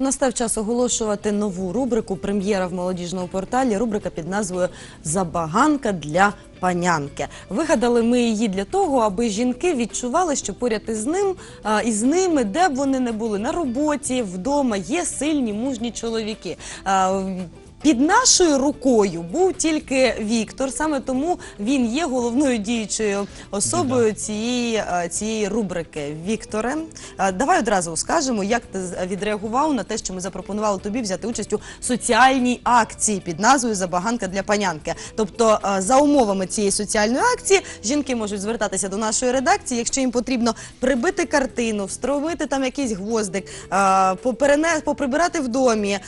Настав час оголошувати нову рубрику прем'єра в молодіжному порталі. Рубрика під назвою Забаганка для панянки. Вигадали ми її для того, аби жінки відчували, що поряд із ним а, із ними, де б вони не були на роботі, вдома, є сильні мужні чоловіки. А, під нашою рукою був тільки Віктор, саме тому він є головною діючою особою цієї, е, цієї рубрики. Вікторе, е, давай одразу скажемо, як ти відреагував на те, що ми запропонували тобі взяти участь у соціальній акції під назвою Забаганка для панянки. Тобто, е, за умовами цієї соціальної акції, жінки можуть звертатися до нашої редакції, якщо їм потрібно прибити картину, встромити там якийсь гвоздик, поперене- поприбирати в домі,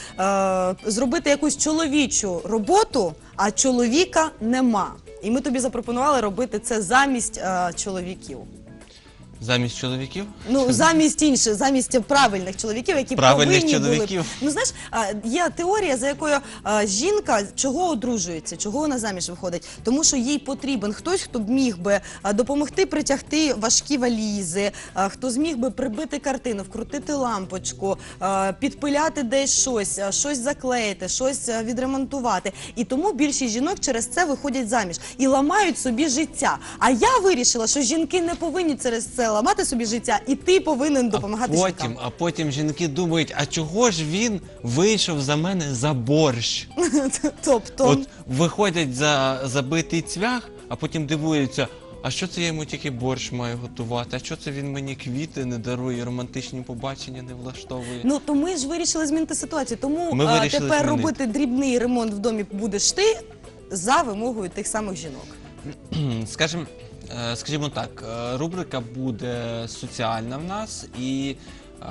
зробити якусь чоловічу роботу, а чоловіка нема. І ми тобі запропонували робити це замість е, чоловіків. Замість чоловіків? Ну замість інших, замість правильних чоловіків, які Правильних повинні чоловіків. були. Ну знаєш, а, є теорія, за якою а, жінка чого одружується, чого вона заміж виходить, тому що їй потрібен хтось, хто б міг би а, допомогти притягти важкі валізи, а, хто зміг би прибити картину, вкрутити лампочку, а, підпиляти десь щось, а, щось заклеїти, щось а, відремонтувати. І тому більшість жінок через це виходять заміж і ламають собі життя. А я вирішила, що жінки не повинні через це ламати собі життя, і ти повинен допомагати а потім, жінкам. а потім жінки думають, а чого ж він вийшов за мене за борщ? Тобто, От виходять за забитий цвях, а потім дивуються. А що це я йому тільки борщ маю готувати? А що це він мені квіти не дарує, романтичні побачення не влаштовує? ну то ми ж вирішили змінити ситуацію. Тому Ми а, вирішили тепер змінити. робити дрібний ремонт в домі будеш ти за вимогою тих самих жінок. Скажем, е, скажімо так, е, рубрика буде соціальна в нас і е,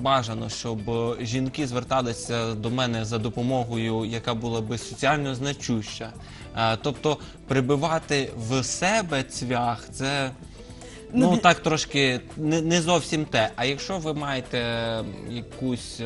бажано, щоб жінки зверталися до мене за допомогою, яка була би соціально значуща. Е, Тобто прибивати в себе цвях це. Ну, Ну, так трошки не, не зовсім те. А якщо ви маєте якусь.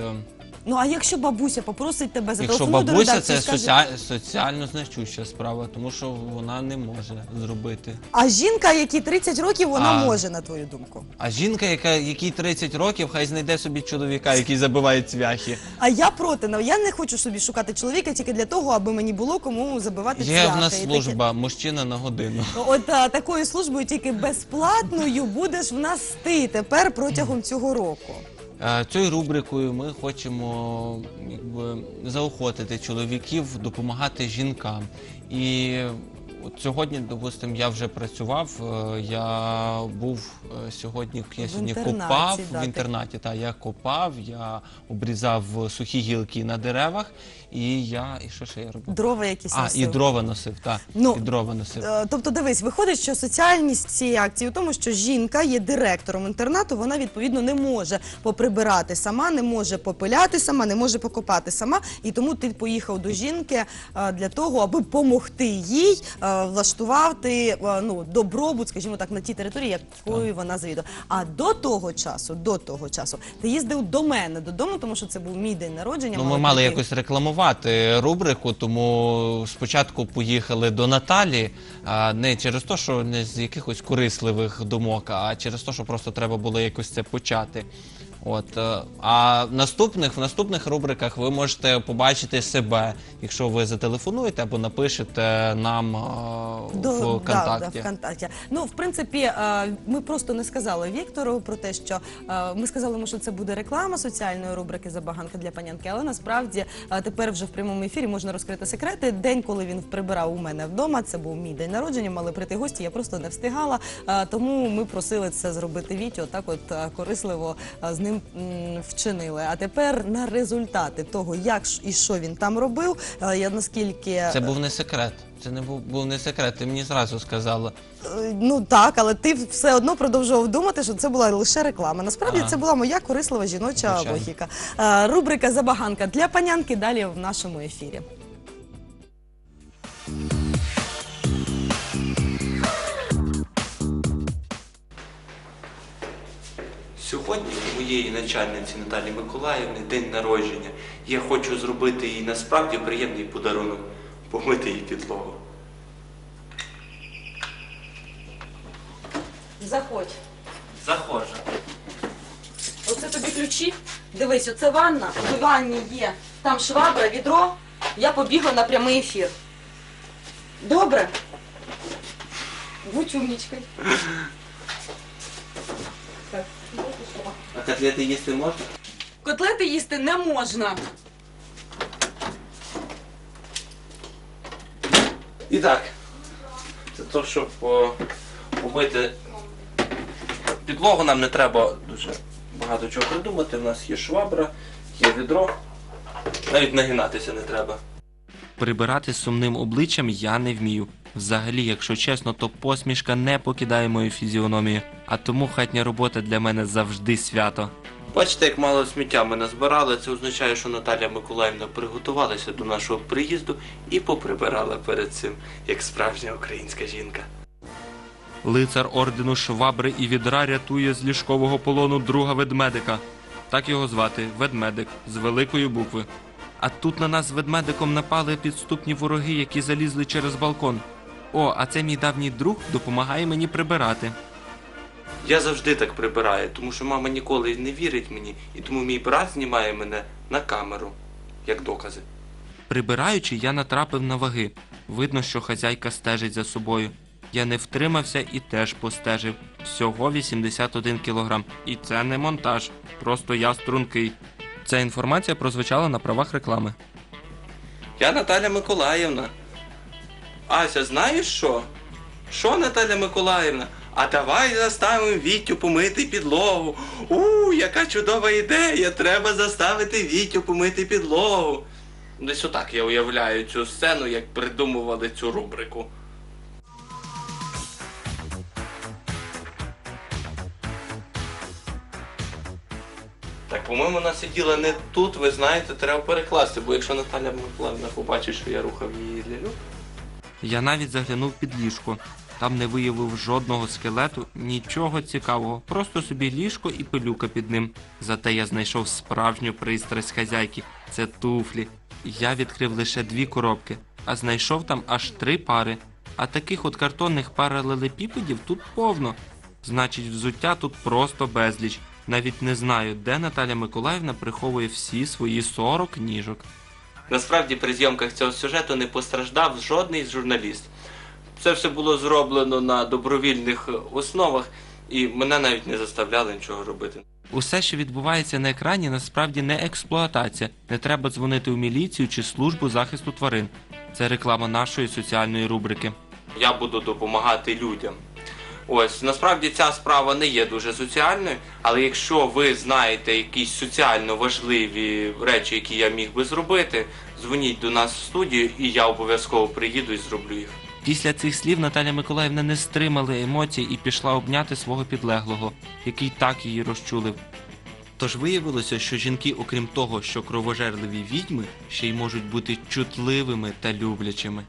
Ну а якщо бабуся попросить тебе Якщо зателефонуй до бабуся, редакції, це соціаль, соціально значуща справа, тому що вона не може зробити. а жінка, якій 30 років, вона А. може, на твою думку. А жінка, яка якій 30 років, хай знайде собі чоловіка, який забиває цвяхи. А я проти, ну, я не хочу собі шукати чоловіка тільки для того, аби мені було кому забивати Є цвяхи в нас і таке. служба мужчина на годину. От а, такою службою тільки безплатною будеш в нас ти тепер протягом цього року. Е, Цією рубрикою ми хочемо якби, заохотити чоловіків допомагати жінкам. І от сьогодні, допустимо, я вже працював. е, Я був е, сьогодні, я сьогодні інтернаті, копав да, в ти- інтернаті. Та я копав, я обрізав сухі гілки на деревах, і я і що ще я робив? Дрова якісь А, носив. і дрова носив, так. Ну, і дрова носив. Е, Тобто, дивись, виходить, що соціальність цієї акції у тому, що жінка є директором інтернату, вона відповідно не може поприбирати сама, не може попиляти сама, не може покопати сама. І тому ти поїхав до жінки е, для того, аби допомогти їй е, влаштувати е, ну, добробут, скажімо так, на тій території, якою вона завідує. А до того часу, до того часу, ти їздив до мене додому, тому що це був мій день народження. Ну, ми мали прийти. якось рекламувати рубрику, тому спочатку поїхали до Наталі, а не через те, що не з якихось корисливих думок, а через те, що просто треба було якось це почати. От е, а в наступних в наступних рубриках ви можете побачити себе, якщо ви зателефонуєте або напишете нам е, До, в да, контакті. Да, ВКонтакті. Ну, в принципі, е, ми просто не сказали Віктору про те, що е, ми сказали йому, що це буде реклама соціальної рубрики Забаганка для панянки, але насправді е, тепер вже в прямому ефірі можна розкрити секрети. День, коли він прибирав у мене вдома, це був мій день народження, мали прийти гості, я просто не встигала. е, Тому ми просили це зробити Вітю, так от е, корисливо е, з ним м, вчинили. А тепер на результати того, як і що він там робив, е, я наскільки Це був не секрет. Це не був, був не секрет. Ти мені зразу сказала. Е, Ну так, але ти все одно продовжував думати, що це була лише реклама. Насправді А. це була моя корислива жіноча Звичайно. логіка. Е, Рубрика Забаганка для панянки далі в нашому ефірі. Сьогодні у моєї начальниці Наталі Миколаївни день народження. Я хочу зробити їй насправді приємний подарунок помити їй підлогу. Заходь. Заходжу. Оце тобі ключі. Дивись, оце ванна, в ванні є. Там швабра, відро. Я побігла на прямий ефір. Добре? Будь умнічкою. Так, ну, пішла. А котлети їсти можна? Котлети їсти не можна. І так, це то, щоб о, помити підлогу, нам не треба дуже багато чого придумати. У нас є швабра, є відро. Навіть нагинатися не треба. Прибирати сумним обличчям я не вмію. Взагалі, якщо чесно, то посмішка не покидає мою фізіономію, а тому хатня робота для мене завжди свято. Бачите, як мало сміття ми назбирали, це означає, що Наталя Миколаївна приготувалася до нашого приїзду і поприбирала перед цим, як справжня українська жінка. Лицар ордену швабри і відра рятує з ліжкового полону друга ведмедика. Так його звати ведмедик з великої букви. А тут на нас з ведмедиком напали підступні вороги, які залізли через балкон. О, а це мій давній друг допомагає мені прибирати. Я завжди так прибираю, тому що мама ніколи не вірить мені, і тому мій брат знімає мене на камеру, як докази. Прибираючи, я натрапив на ваги. Видно, що хазяйка стежить за собою. Я не втримався і теж постежив. Всього 81 кілограм. І це не монтаж, просто я стрункий. Ця інформація прозвучала на правах реклами. Я Наталя Миколаївна. Ася, знаєш що? Що, Наталя Миколаївна? А давай заставимо Вітю помити підлогу. У, яка чудова ідея! Треба заставити Вітю помити підлогу. Десь отак я уявляю цю сцену, як придумували цю рубрику. По-моєму, вона сиділа не тут, ви знаєте, треба перекласти, бо якщо Наталя Миколаївна побачить, що я рухав її лялю. Я навіть заглянув під ліжко. Там не виявив жодного скелету, нічого цікавого, просто собі ліжко і пилюка під ним. Зате я знайшов справжню пристрасть хазяйки це туфлі. Я відкрив лише дві коробки, а знайшов там аж три пари. А таких от картонних паралелепіпедів тут повно. Значить, взуття тут просто безліч. Навіть не знаю, де Наталя Миколаївна приховує всі свої 40 ніжок. Насправді при зйомках цього сюжету не постраждав жодний журналіст. Це все було зроблено на добровільних основах, і мене навіть не заставляли нічого робити. Усе, що відбувається на екрані, насправді не експлуатація. Не треба дзвонити у міліцію чи службу захисту тварин. Це реклама нашої соціальної рубрики. Я буду допомагати людям. Ось насправді ця справа не є дуже соціальною, але якщо ви знаєте якісь соціально важливі речі, які я міг би зробити, дзвоніть до нас в студію, і я обов'язково приїду і зроблю їх. Після цих слів Наталя Миколаївна не стримала емоцій і пішла обняти свого підлеглого, який так її розчулив. Тож виявилося, що жінки, окрім того, що кровожерливі відьми, ще й можуть бути чутливими та люблячими.